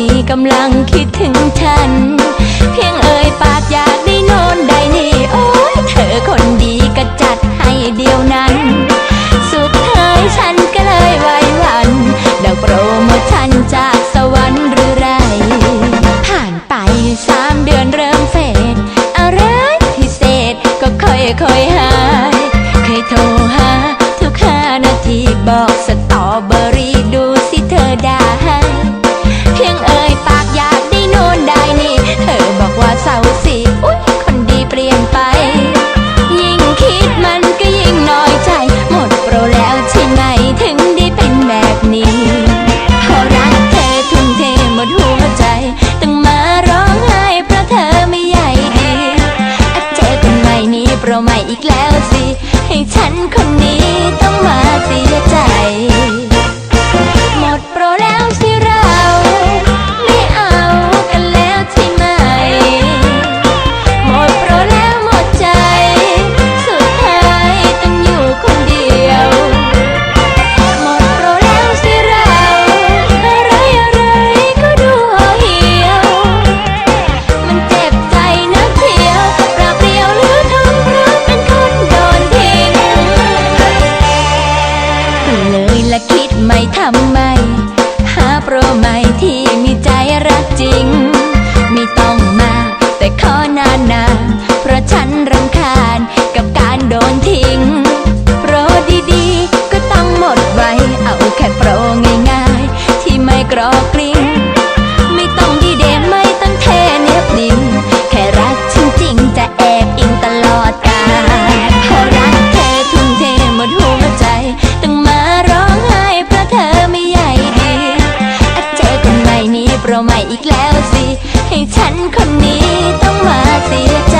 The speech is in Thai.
ี้กำลังคิดถึงฉัน เพียงเอ่ยปากอยากได้นอนได้นี่ โอ้ยเธอคนดีกระจ รใหม่ที่มีใจรักจริงม่ต้องมา แต่ขอนานนาเพราะฉันรำคาญกับการโดนทิ้ง โปรดีๆ ก็ต้องหมดไวเอาแค่โปรง่ายๆ ที่ไม่กรอกลิ้ง เราใหม่อีกแล้วสิ ให้ฉันคนนี้ต้องมาเสียใจ